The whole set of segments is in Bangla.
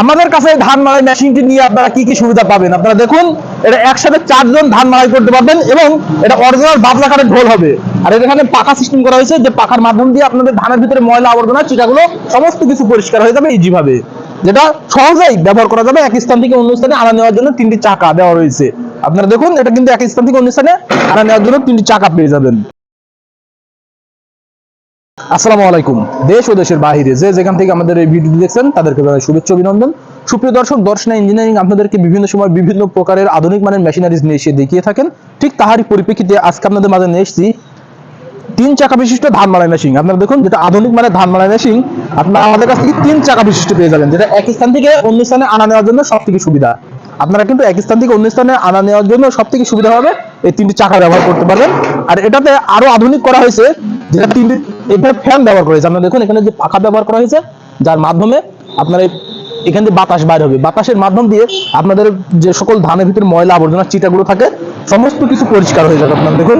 আমাদের কাছে ধান মাড়াই মেশিনটি নিয়ে আপনারা কি কি সুবিধা পাবেন? আপনারা দেখুন, এটা একসাথে চারজন ধান মাড়াই করতে পারবেন এবং এটা অরিজিনাল বাবলা কাঠের ঢোল হবে। আর এখানে পাকা সিস্টেম করা হয়েছে, যে পাখার মাধ্যম দিয়ে আপনাদের ধানের ভিতরে ময়লা আবর্জনা, চিটাগুলো সমস্ত কিছু পরিষ্কার হয়ে যাবে ইজি ভাবে যেটা সহজেই ব্যবহার করা যাবে, এক স্থান থেকে অন্য স্থানে আনা নেওয়ার জন্য তিনটি চাকা দেওয়া রয়েছে। আপনারা দেখুন, এটা কিন্তু এক স্থান থেকে অন্য স্থানে আনা নেওয়ার জন্য তিনটি চাকা পেয়ে যাবেন। আসসালামু আলাইকুম। দেশ ও দেশের বাইরে যে যেখান থেকে আমাদের এই ভিডিও দেখছেন, তাদেরকে জানাই শুভেচ্ছা অভিনন্দন। সুপ্রিয় দর্শক, দর্শনা ইঞ্জিনিয়ারিং আপনাদেরকে বিভিন্ন সময় বিভিন্ন প্রকারের আধুনিক মানের মেশিনারিজ নিয়ে এসে দেখিয়ে থাকেন। ঠিক তাহারই পরিপ্রেক্ষিতে আজকে আপনাদের মাঝে নিয়ে এসেছি তিন চাকা বিশিষ্ট ধান মাড়াই মেশিন আপনারা দেখুন, যেটা আধুনিক মানের ধান মাড়াই মেশিন আপনারা আমাদের কাছ থেকে তিন চাকা বিশিষ্ট পেয়ে যাবেন, যেটা এক স্থান থেকে অন্য স্থানে আনা নেওয়ার জন্য সব থেকে সুবিধা। আপনারা কিন্তু এক স্থান থেকে অন্য স্থানে আনা নেওয়ার জন্য সব থেকে সুবিধা হবে এই তিনটি চাকা ব্যবহার করতে পারবেন। আর এটাতে আরও আধুনিক করা হয়েছে, যেটা তিনটি এখানে ফ্যান ব্যবহার করা হয়েছে। আপনারা দেখুন, এখানে যে পাখা ব্যবহার করা হয়েছে, যার মাধ্যমে আপনারা এখান থেকে বাতাস বাইর হবে। বাতাসের মাধ্যম দিয়ে আপনাদের যে সকল ধানের ভিতরে ময়লা আবর্জনা, চিটাগুলো থাকে, সমস্ত কিছু পরিষ্কার হয়ে যাবে আপনারা দেখুন।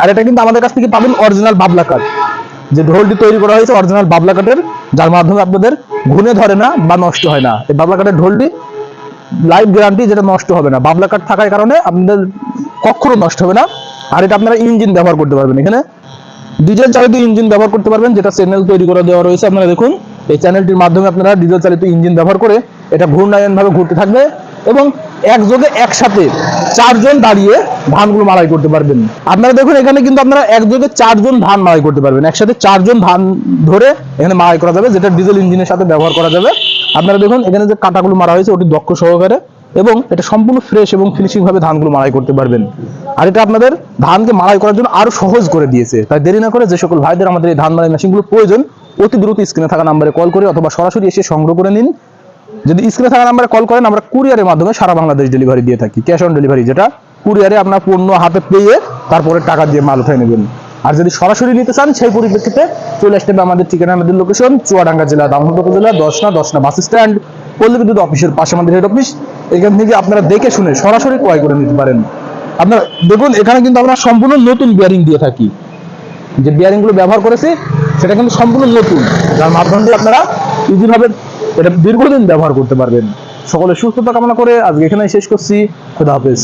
আর এটা কিন্তু আমাদের কাছ থেকে পাবেন অরিজিনাল বাবলা কাঠ। যে ঢোলটি তৈরি করা হয়েছে অরিজিনাল বাবলা কাঠের, যার মাধ্যমে আপনাদের ঘুনে ধরে না বা নষ্ট হয় না। এই বাবলা কাঠের ঢোলটি লাইফ গ্যারান্টি, যেটা নষ্ট হবে না। বাবলা কাঠ থাকার কারণে আপনাদের কখনো নষ্ট হবে না। আর এটা আপনারা ইঞ্জিন ব্যবহার করতে পারবেন। এখানে ডিজেল চালিত ইঞ্জিন ব্যবহার করতে পারবেন, যেটা চ্যানেল তৈরি করে দেওয়া রয়েছে, আপনারা দেখুন। এই চ্যানেলটির মাধ্যমে আপনারা ডিজেল চালিত ইঞ্জিন ব্যবহার করে এটা ঘূর্ণায়ন ভাবে ঘুরতে থাকবে এবং একযোগে একসাথে চারজন দাঁড়িয়ে ধানগুলো মাড়াই করতে পারবেন। আপনারা দেখুন, এখানে কিন্তু আপনারা একযোগে চারজন ধান মাড়াই করতে পারবেন। একসাথে চারজন ধান ধরে এখানে মাড়াই করা যাবে, যেটা ডিজেল ইঞ্জিনের সাথে ব্যবহার করা যাবে। আপনারা দেখুন, এখানে যে কাটাগুলো মারা হয়েছে, ওটি দক্ষ সহকারে এবং এটা সম্পূর্ণ ফ্রেশ এবং ফিনিশিং ভাবে ধানগুলো মাড়াই করতে পারবেন। আর এটা আপনাদের ধানকে মাড়াই করার জন্য আরও সহজ করে দিয়েছে। তাই দেরি না করে যে সকল ভাইদের আমাদের এই ধান মাড়াই মেশিনগুলো প্রয়োজন, অতি দ্রুত স্ক্রিনে থাকা নাম্বারে কল করে অথবা সরাসরি এসে সংগ্রহ করে নিন। যদি স্ক্রিনে থাকা নাম্বারে কল করেন, আমরা কুরিয়ারের মাধ্যমে সারা বাংলাদেশ ডেলিভারি দিয়ে থাকি। ক্যাশ অন ডেলিভারি যেটা, কুরিয়ারে আপনার পণ্য হাতে পেয়ে তারপরে টাকা দিয়ে মাল উঠাই নেবেন। আর যদি সরাসরি নিতে চান, সেই পরিপ্রেক্ষিতে চলে আসতে হবে আমাদের ঠিকানা, আমাদের লোকেশন চুয়াডাঙ্গা জেলা দামোদর উপজেলা দশনা দশনা বাস স্ট্যান্ড পল্লী বিদ্যুৎ অফিসের পাশে আমাদের হেড অফিস এখান থেকে আপনারা দেখে শুনে সরাসরি ক্রয় করে নিতে পারেন। আপনার দেখুন, এখানে কিন্তু আমরা সম্পূর্ণ নতুন বিয়ারিং দিয়ে থাকি। যে বিয়ারিংগুলো ব্যবহার করেছি, সেটা কিন্তু সম্পূর্ণ নতুন। যার মাধ্যম দিয়ে আপনারা ইজিভাবে এটা দীর্ঘদিন ব্যবহার করতে পারবেন। সকলে সুস্থতা কামনা করে আজকে এখানে শেষ করছি। খুদা হাফেজ।